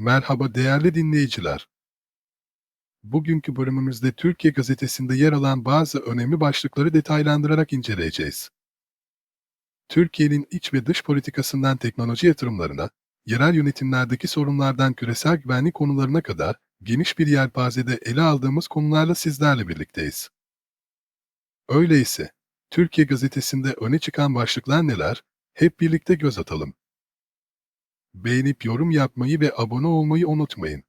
Merhaba değerli dinleyiciler. Bugünkü bölümümüzde Türkiye Gazetesi'nde yer alan bazı önemli başlıkları detaylandırarak inceleyeceğiz. Türkiye'nin iç ve dış politikasından teknoloji yatırımlarına, yerel yönetimlerdeki sorunlardan küresel güvenlik konularına kadar geniş bir yelpazede ele aldığımız konularla sizlerle birlikteyiz. Öyleyse, Türkiye Gazetesi'nde öne çıkan başlıklar neler? Hep birlikte göz atalım. Beğenip yorum yapmayı ve abone olmayı unutmayın.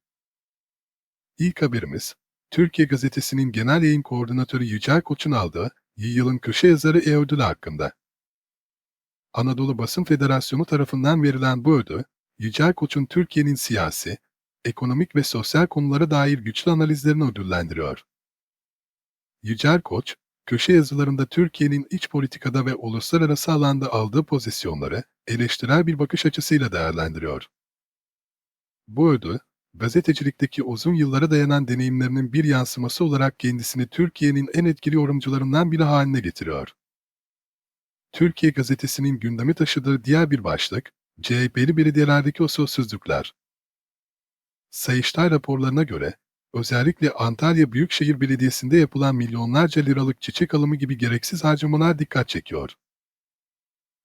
İlk haberimiz, Türkiye Gazetesi'nin genel yayın koordinatörü Yücel Koç'un aldığı yılın köşe yazarı E ödülü hakkında. Anadolu Basın Federasyonu tarafından verilen bu ödül, Yücel Koç'un Türkiye'nin siyasi, ekonomik ve sosyal konulara dair güçlü analizlerini ödüllendiriyor. Yücel Koç, köşe yazılarında Türkiye'nin iç politikada ve uluslararası alanda aldığı pozisyonları eleştirel bir bakış açısıyla değerlendiriyor. Bu ödül, gazetecilikteki uzun yıllara dayanan deneyimlerinin bir yansıması olarak kendisini Türkiye'nin en etkili yorumcularından biri haline getiriyor. Türkiye Gazetesi'nin gündemi taşıdığı diğer bir başlık, CHP'li belediyelerdeki usulsüzlükler. Sayıştay raporlarına göre, özellikle Antalya Büyükşehir Belediyesi'nde yapılan milyonlarca liralık çiçek alımı gibi gereksiz harcamalar dikkat çekiyor.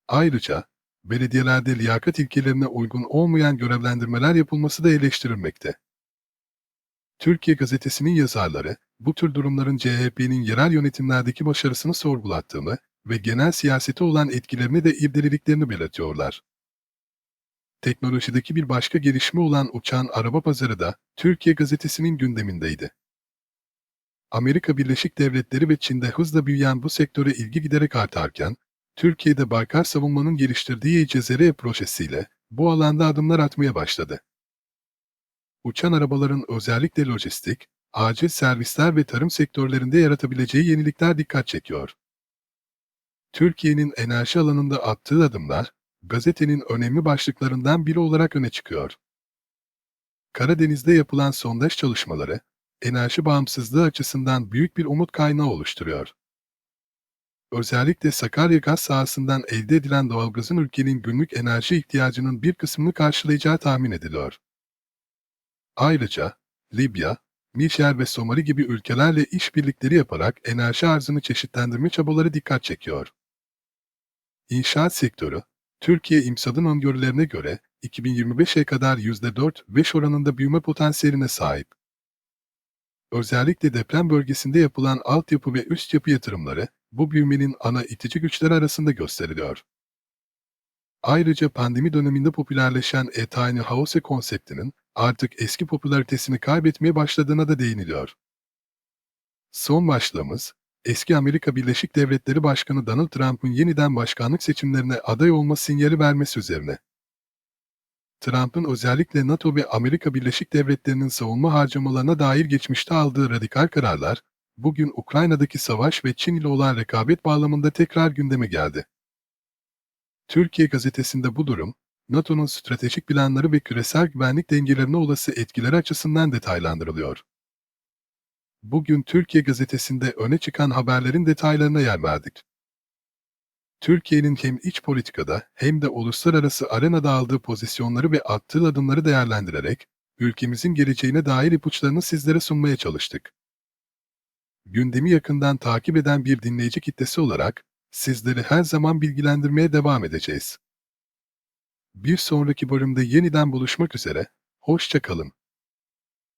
Ayrıca, belediyelerde liyakat ilkelerine uygun olmayan görevlendirmeler yapılması da eleştirilmekte. Türkiye Gazetesi'nin yazarları, bu tür durumların CHP'nin yerel yönetimlerdeki başarısını sorgulattığını ve genel siyasete olan etkilerini de irdelediklerini belirtiyorlar. Teknolojideki bir başka gelişme olan uçan araba pazarı da Türkiye Gazetesi'nin gündemindeydi. Amerika Birleşik Devletleri ve Çin'de hızla büyüyen bu sektöre ilgi giderek artarken, Türkiye'de Baykar Savunma'nın geliştirdiği İCZR projesiyle bu alanda adımlar atmaya başladı. Uçan arabaların özellikle lojistik, acil servisler ve tarım sektörlerinde yaratabileceği yenilikler dikkat çekiyor. Türkiye'nin enerji alanında attığı adımlar, gazetenin önemli başlıklarından biri olarak öne çıkıyor. Karadeniz'de yapılan sondaj çalışmaları, enerji bağımsızlığı açısından büyük bir umut kaynağı oluşturuyor. Özellikle Sakarya gaz sahasından elde edilen doğalgazın ülkenin günlük enerji ihtiyacının bir kısmını karşılayacağı tahmin ediliyor. Ayrıca, Libya, Nijer ve Somali gibi ülkelerle işbirlikleri yaparak enerji arzını çeşitlendirme çabaları dikkat çekiyor. İnşaat sektörü, Türkiye İmsad'ın öngörülerine göre 2025'e kadar %4-5 oranında büyüme potansiyeline sahip. Özellikle deprem bölgesinde yapılan altyapı ve üst yapı yatırımları bu büyümenin ana itici güçleri arasında gösteriliyor. Ayrıca pandemi döneminde popülerleşen A Tiny House konseptinin artık eski popülaritesini kaybetmeye başladığına da değiniliyor. Son başlığımız, eski Amerika Birleşik Devletleri Başkanı Donald Trump'ın yeniden başkanlık seçimlerine aday olma sinyali vermesi üzerine. Trump'ın özellikle NATO ve Amerika Birleşik Devletleri'nin savunma harcamalarına dair geçmişte aldığı radikal kararlar, bugün Ukrayna'daki savaş ve Çin ile olan rekabet bağlamında tekrar gündeme geldi. Türkiye gazetesinde bu durum, NATO'nun stratejik planları ve küresel güvenlik dengelerine olası etkileri açısından detaylandırılıyor. Bugün Türkiye gazetesinde öne çıkan haberlerin detaylarına yer verdik. Türkiye'nin hem iç politikada hem de uluslararası arenada aldığı pozisyonları ve attığı adımları değerlendirerek, ülkemizin geleceğine dair ipuçlarını sizlere sunmaya çalıştık. Gündemi yakından takip eden bir dinleyici kitlesi olarak, sizleri her zaman bilgilendirmeye devam edeceğiz. Bir sonraki bölümde yeniden buluşmak üzere, hoşça kalın.